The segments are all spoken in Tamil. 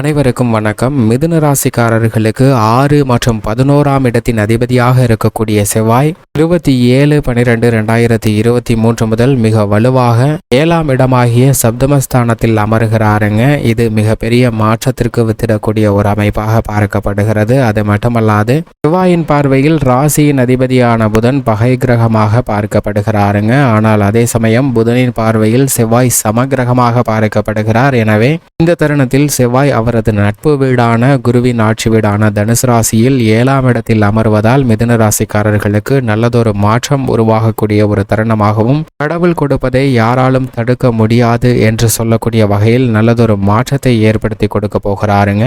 அனைவருக்கும் வணக்கம். மிதுன ராசிக்காரர்களுக்கு ஆறு மற்றும் பதினோராம் இடத்தின் அதிபதியாக இருக்கக்கூடிய செவ்வாய் இருபத்தி ஏழு பனிரெண்டு ரெண்டாயிரத்தி இருபத்தி மூன்று முதல் மிக வலுவாக ஏழாம் இடமாகிய சப்தமஸ்தானத்தில் அமர்கிறாருங்க. இது மிகப்பெரிய மாற்றத்திற்கு வித்திடக்கூடிய ஒரு அமைப்பாக பார்க்கப்படுகிறது. அது மட்டுமல்லாது செவ்வாயின் பார்வையில் ராசியின் அதிபதியான புதன் பகை கிரகமாக பார்க்கப்படுகிறாருங்க. ஆனால் அதே சமயம் புதனின் பார்வையில் செவ்வாய் சமகிரகமாக பார்க்கப்படுகிறார். எனவே இந்த தருணத்தில் செவ்வாய் அவரது நட்பு வீடான குருவின் ஆட்சி வீடான தனுசு ராசியில் ஏழாம் இடத்தில் அமர்வதால் மிதுன ராசிக்காரர்களுக்கு நல்லதொரு மாற்றம் உருவாகக்கூடிய ஒரு தருணமாகவும் கடவுள் கொடுப்பதை யாராலும் தடுக்க முடியாது என்று சொல்லக்கூடிய வகையில் நல்லதொரு மாற்றத்தை ஏற்படுத்தி கொடுக்க போகிறாருங்க.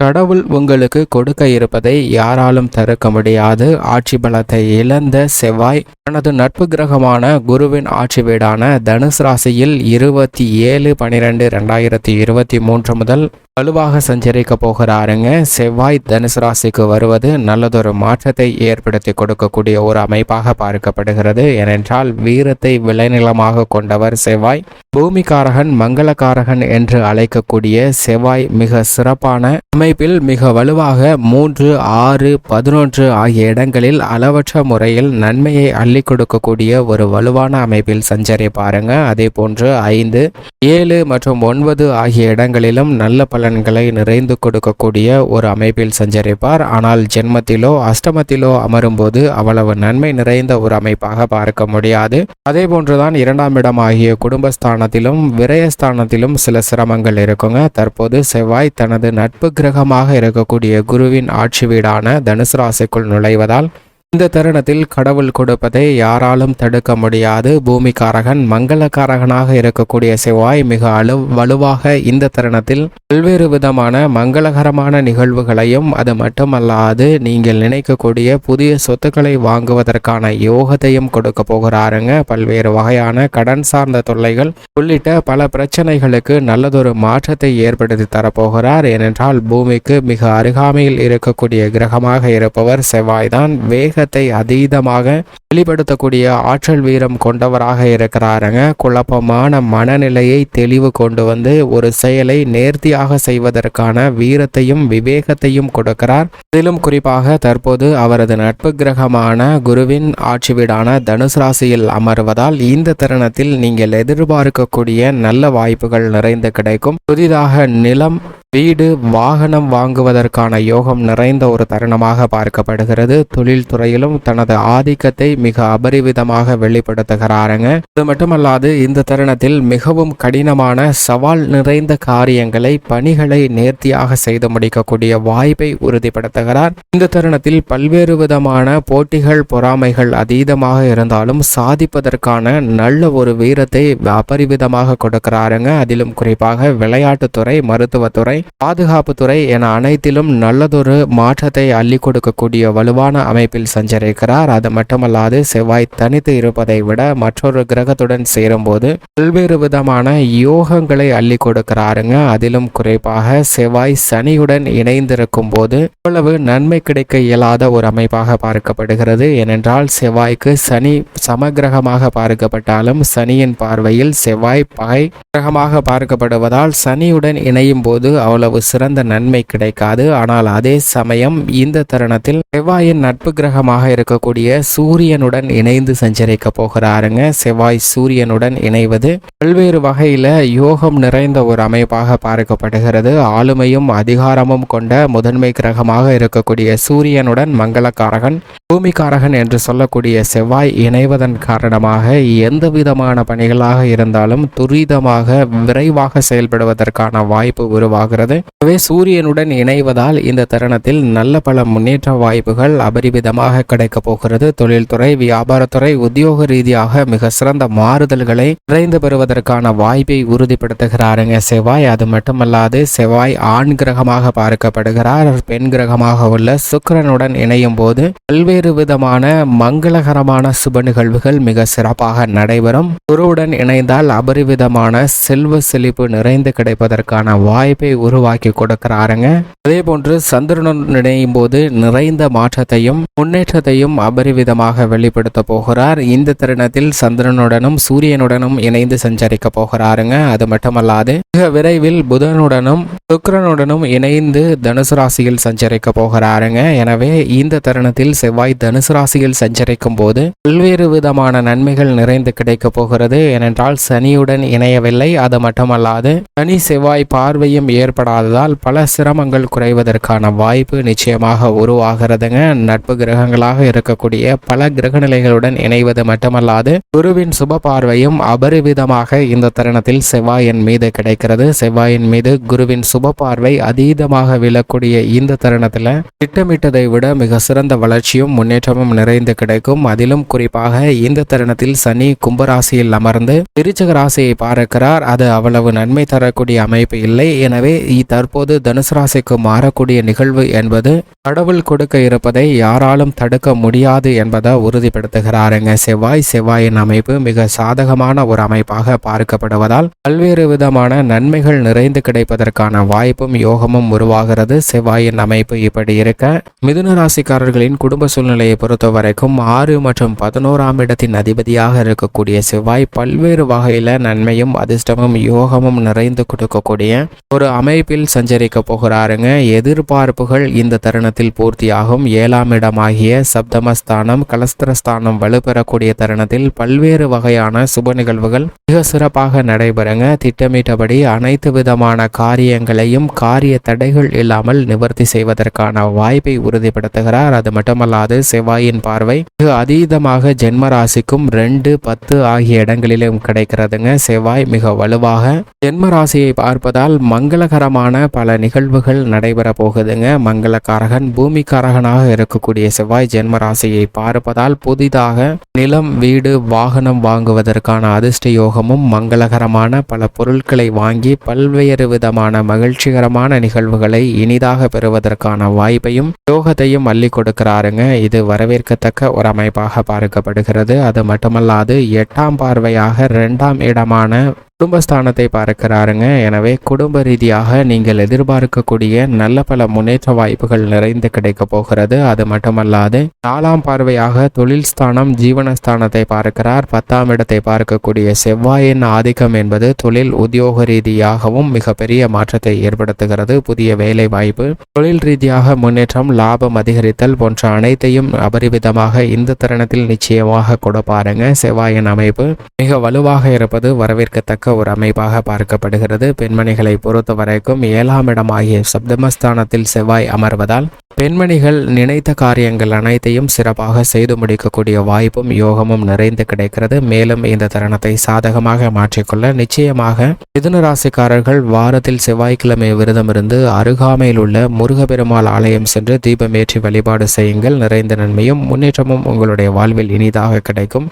கடவுள் உங்களுக்கு கொடுக்க இருப்பதை யாராலும் தடுக்க முடியாது. ஆட்சி பலத்தை இழந்த செவ்வாய் தனது நட்பு கிரகமான குருவின் ஆட்சி வீடான தனுசு ராசியில் இருபத்தி ஏழு பனிரெண்டு ரெண்டாயிரத்தி இருபத்தி மூன்று முதல் வலுவாக சஞ்சரிக்க போகிறாருங்க. செவ்வாய் தனுசு ராசிக்கு வருவது நல்லதொரு மாற்றத்தை ஏற்படுத்தி கொடுக்கக்கூடிய ஒரு அமைப்பாக பார்க்கப்படுகிறது. ஏனென்றால் வீரத்தை விளைநிலமாக கொண்டவர் செவ்வாய் பூமிகாரகன் மங்களகாரகன் என்று அழைக்கக்கூடிய செவ்வாய் மிக சிறப்பான அமைப்பில் மிக வலுவாக மூன்று ஆறு பதினொன்று ஆகிய இடங்களில் அளவற்ற முறையில் நன்மையை அள்ளி கொடுக்கக்கூடிய ஒரு வலுவான அமைப்பில் சஞ்சரிப்பாருங்க. அதே போன்று ஐந்து ஏழு மற்றும் ஒன்பது ஆகிய இடங்களிலும் நல்ல பலன்களை நிறைந்து கொடுக்கக்கூடிய ஒரு அமைப்பில் சஞ்சரிப்பார். ஆனால் ஜென்மத்திலோ அஷ்டமத்திலோ அமரும்போது அவ்வளவு நன்மை நிறைந்த ஒரு அமைப்பாக பார்க்க முடியாது. அதே போன்றுதான் இரண்டாம் இடம் ஆகிய குடும்பஸ்தானத்திலும் விரயஸ்தானத்திலும் சில சிரமங்கள் இருக்குங்க. தற்போது செவ்வாய் தனது நட்பு கிரகமாக இருக்கக்கூடிய குருவின் ஆட்சி வீடான தனுசு ராசிக்குள் நுழைவதால் இந்த தருணத்தில் கடவுள் கொடுப்பதை யாராலும் தடுக்க முடியாது. பூமிக்காரகன் மங்களக்காரகனாக இருக்கக்கூடிய செவ்வாய் மிக அழு வலுவாக இந்த தருணத்தில் பல்வேறு விதமான மங்களகரமான நிகழ்வுகளையும் அது மட்டுமல்லாது நீங்கள் நினைக்கக்கூடிய புதிய சொத்துக்களை வாங்குவதற்கான யோகத்தையும் கொடுக்க போகிறாருங்க. பல்வேறு வகையான கடன் சார்ந்த தொல்லைகள் உள்ளிட்ட பல பிரச்சனைகளுக்கு நல்லதொரு மாற்றத்தை ஏற்படுத்தி தரப்போகிறார். ஏனென்றால் பூமிக்கு மிக அருகாமையில் இருக்கக்கூடிய கிரகமாக இருப்பவர் செவ்வாய்தான். வேக வேகத்தை அதீதமாக வெளிப்படுத்தக்கூடிய ஆற்றல் வீரம் கொண்டவராக இருக்கிறாருங்க. குழப்பமான மனநிலையை தெளிவு கொண்டு வந்து ஒரு செயலை நேர்த்தியாக செய்வதற்கான வீரத்தையும் விவேகத்தையும் கொடுக்கிறார். இதிலும் குறிப்பாக தற்போது அவரது நட்பு கிரகமான குருவின் ஆட்சி வீடான தனுசு ராசியில் அமர்வதால் இந்த தருணத்தில் நீங்கள் எதிர்பார்க்கக்கூடிய நல்ல வாய்ப்புகள் நிறைந்து கிடைக்கும். புதிதாக நிலம் வீடு வாகனம் வாங்குவதற்கான யோகம் நிறைந்த ஒரு தருணமாக பார்க்கப்படுகிறது. தொழில்துறையிலும் தனது ஆதிக்கத்தை மிக அபரிவிதமாக வெளிப்படுத்துகிறாருங்க. அது மட்டுமல்லாது இந்த தருணத்தில் மிகவும் கடினமான சவால் நிறைந்த காரியங்களை பணிகளை நேர்த்தியாக செய்து முடிக்கக்கூடிய வாய்ப்பை உறுதிப்படுத்துகிறார். இந்த தருணத்தில் பல்வேறு விதமான போட்டிகள் பொறாமைகள் அதீதமாக இருந்தாலும் சாதிப்பதற்கான நல்ல ஒரு வீரத்தை அபரிவிதமாக கொடுக்கிறாருங்க. அதிலும் குறிப்பாக விளையாட்டுத்துறை மருத்துவத்துறை பாதுகாப்புத்துறை என அனைத்திலும் நல்லதொரு மாற்றத்தை அள்ளி கொடுக்கக்கூடிய வலுவான அமைப்பில் சஞ்சரிக்கிறார். அது மட்டுமல்லாது செவ்வாய் தனித்து இருப்பதை விட மற்றொரு கிரகத்துடன் சேரும்போது பல்வேறு விதமான யோகங்களை அள்ளி கொடுக்கிறாருங்க அதிலும் குறிப்பாக செவ்வாய் சனியுடன் இணைந்திருக்கும் போது இவ்வளவு நன்மை கிடைக்க இயலாத ஒரு அமைப்பாக பார்க்கப்படுகிறது. ஏனென்றால் செவ்வாய்க்கு சனி சமகிரகமாக பார்க்கப்பட்டாலும் சனியின் பார்வையில் செவ்வாய் பகை கிரகமாக பார்க்கப்படுவதால் சனியுடன் இணையும் போது அவ்வளவு சிறந்த நன்மை கிடைக்காது. ஆனால் அதே சமயம் இந்த தருணத்தில் செவ்வாயின் நட்பு கிரகமாக இருக்கக்கூடிய சூரியனுடன் இணைந்து சஞ்சரிக்க போகிறாருங்க. செவ்வாய் சூரியனுடன் இணைவது பல்வேறு வகையில யோகம் நிறைந்த ஒரு அமைப்பாக பார்க்கப்படுகிறது. ஆளுமையும் அதிகாரமும் கொண்ட முதன்மை கிரகமாக இருக்கக்கூடிய சூரியனுடன் மங்களக்காரகன் பூமிக்காரகன் என்று சொல்லக்கூடிய செவ்வாய் இணைவதன் காரணமாக எந்த விதமான பணிகளாக இருந்தாலும் துரிதமாக விரைவாக செயல்படுவதற்கான வாய்ப்பு உருவாகிறது. எனவே சூரியனுடன் இணைவதால் இந்த தருணத்தில் நல்ல பல முன்னேற்ற வாய்ப்புகள் அபரிவிதமாக கிடைக்கப் போகிறது. தொழில்துறை வியாபாரத்துறை உத்தியோக ரீதியாக மிக சிறந்த மாறுதல்களை நிறைந்து பெறுவதற்கான வாய்ப்பை உறுதிப்படுத்துகிறாருங்க செவ்வாய். அது மட்டுமல்லாது செவ்வாய் ஆண் கிரகமாக பார்க்கப்படுகிறார். பெண் கிரகமாக உள்ள சுக்கிரனுடன் இணையும் போது பல்வேறு விதமான மங்களகரமான சுப நிகழ்வுகள் மிக சிறப்பாக நடைபெறும். குருவுடன் இணைந்தால் அபரிவிதமான செல்வ செழிப்பு நிறைந்து கிடைப்பதற்கான வாய்ப்பை உருவாக்கி கொடுக்கிறாருங்க. அதே போன்று சந்திரனுடன் இணையும் போது நிறைந்த மாற்றத்தையும் முன்னேற்றத்தையும் அபரிவிதமாக வெளிப்படுத்த போகிறார். இந்த தருணத்தில் சந்திரனுடனும் சூரியனுடனும் இணைந்து சஞ்சரிக்க போகிறாருங்க. அது மட்டுமல்லாது மிக விரைவில் புதனுடனும் சுக்கரனுடனும் இணைந்து தனுசு ராசியில் சஞ்சரிக்க போகிறாருங்க. எனவே இந்த தருணத்தில் செவ்வாய் தனுசு ராசியில் சஞ்சரிக்கும் போது பல்வேறு விதமான நன்மைகள் நிறைந்து கிடைக்க போகிறது. ஏனென்றால் சனியுடன் இணையவில்லை. அது மட்டுமல்லாது சனி செவ்வாய் பார்வையும் ஏற்படாததால் பல சிரமங்கள் குறைவதற்கான வாய்ப்பு நிச்சயமாக உருவாகிறதுங்க. நட்பு கிரகங்களாக இருக்கக்கூடிய பல கிரகநிலைகளுடன் இணைவது மட்டுமல்லாது குருவின் சுப பார்வையும் அபரிவிதமாக இந்த தருணத்தில் செவ்வாயின் மீது கிடைக்கிறது. இருக்கிறது செவ்வாயின் மீது குருவின் சுப பார்வை அதீதமாக விழக்கூடிய இந்த தருணத்தில் திட்டமிட்டதை விட மிக சிறந்த வளர்ச்சியும் முன்னேற்றமும் நிறைந்து கிடைக்கும். அதிலும் குறிப்பாக இந்த தருணத்தில் சனி கும்பராசியில் அமர்ந்து விருச்சக ராசியை பார்க்கிறார். அது அவ்வளவு நன்மை தரக்கூடிய அமைப்பு இல்லை. எனவே தற்போது தனுசு ராசிக்கு மாறக்கூடிய நிகழ்வு என்பது கடவுள் கொடுக்க இருப்பதை யாராலும் தடுக்க முடியாது என்பதை உறுதிப்படுத்துகிறாருங்க. செவ்வாய் செவ்வாயின் அமைப்பு மிக சாதகமான ஒரு அமைப்பாக பார்க்கப்படுவதால் பல்வேறு விதமான நன்மைகள் நிறைந்து கிடைப்பதற்கான வாய்ப்பும் யோகமும் உருவாகிறது. செவ்வாயின் அமைப்பு இப்படி இருக்க மிதுன ராசிக்காரர்களின் குடும்ப சூழ்நிலையை பொறுத்த வரைக்கும் ஆறு மற்றும் பதினோராம் இடத்தின் அதிபதியாக இருக்கக்கூடிய செவ்வாய் பல்வேறு வகையில நன்மையும் அதிர்ஷ்டமும் யோகமும் நிறைந்து கொடுக்கக்கூடிய ஒரு அமைப்பில் சஞ்சரிக்க போகிறாருங்க. எதிர்பார்ப்புகள் இந்த தருணத்தில் பூர்த்தியாகும். ஏழாம் இடமாகிய சப்தமஸ்தானம் கலஸ்திரஸ்தானம் வலுப்பெறக்கூடிய தருணத்தில் பல்வேறு வகையான சுப நிகழ்வுகள் மிக சிறப்பாக நடைபெறுங்க. திட்டமிட்டபடி அனைத்து விதமான காரியங்களையும் காரிய தடைகள் இல்லாமல் நிவர்த்தி செய்வதற்கான வாய்ப்பை உறுதிப்படுத்துகிறார். அது மட்டுமல்லாது செவ்வாயின் பார்வை மிக அதீதமாக ஜென்ம ராசிக்கும் ரெண்டு பத்து ஆகிய இடங்களிலும் கிடைக்கிறதுங்க. செவ்வாய் மிக வலுவாக ஜென்ம ராசியை பார்ப்பதால் மங்களகரமான பல நிகழ்வுகள் நடைபெற போகுதுங்க. மங்களக்காரகன் பூமிக்காரகனாக இருக்கக்கூடிய செவ்வாய் ஜென்ம ராசியை பார்ப்பதால் புதிதாக நிலம் வீடு வாகனம் வாங்குவதற்கான அதிர்ஷ்ட யோகமும் மங்களகரமான பல பொருட்களை வாங்கி பல்வேறு விதமான மகிழ்ச்சிகரமான நிகழ்வுகளை இனிதாக பெறுவதற்கான வாய்ப்பையும் யோகத்தையும் அள்ளி கொடுக்கிறாருங்க. இது வரவேற்கத்தக்க ஒரு அமைப்பாக பார்க்கப்படுகிறது. அது மட்டுமல்லாது எட்டாம் பார்வையாக இரண்டாம் இடமான குடும்பஸ்தானத்தை பார்க்கிறாருங்க. எனவே குடும்ப ரீதியாக நீங்கள் எதிர்பார்க்கக்கூடிய நல்ல பல முன்னேற்ற வாய்ப்புகள் நிறைந்து கிடைக்க போகிறது. அது மட்டுமல்லாது நாலாம் பார்வையாக தொழில் ஸ்தானம் ஜீவனஸ்தானத்தை பார்க்கிறார். பத்தாம் இடத்தை பார்க்கக்கூடிய செவ்வாயின் ஆதிக்கம் என்பது தொழில் உத்தியோக ரீதியாகவும் மிகப்பெரிய மாற்றத்தை ஏற்படுத்துகிறது. புதிய வேலை வாய்ப்பு தொழில் ரீதியாக முன்னேற்றம் லாபம் அதிகரித்தல் போன்ற அனைத்தையும் அபரிவிதமாக இந்த தருணத்தில் நிச்சயமாக கொடுப்பாருங்க. செவ்வாயின் அமைப்பு மிக வலுவாக இருப்பது வரவேற்கத்தக்க ஒரு அமைப்பாக பார்க்கப்படுகிறது. பெண்மணிகளை பொறுத்த வரைக்கும் ஏழாம் இடமாகிய சப்தமஸ்தானத்தில் செவ்வாய் அமர்வதால் பெண்மணிகள் நினைத்த காரியங்கள் அனைத்தையும் சிறப்பாக செய்து முடிக்கக்கூடிய வாய்ப்பும் யோகமும் நிறைந்து கிடைக்கிறது. மேலும் இந்த தருணத்தை சாதகமாக மாற்றிக்கொள்ள நிச்சயமாக மிதுன ராசிக்காரர்கள் வாரத்தில் செவ்வாய்க்கிழமை விரதமிருந்து அருகாமையில் உள்ள முருகப்பெருமாள் ஆலயம் சென்று தீபமேற்றி வழிபாடு செய்யுங்கள். நிறைந்த நன்மையும் முன்னேற்றமும் உங்களுடைய வாழ்வில் இனிதாக கிடைக்கும்.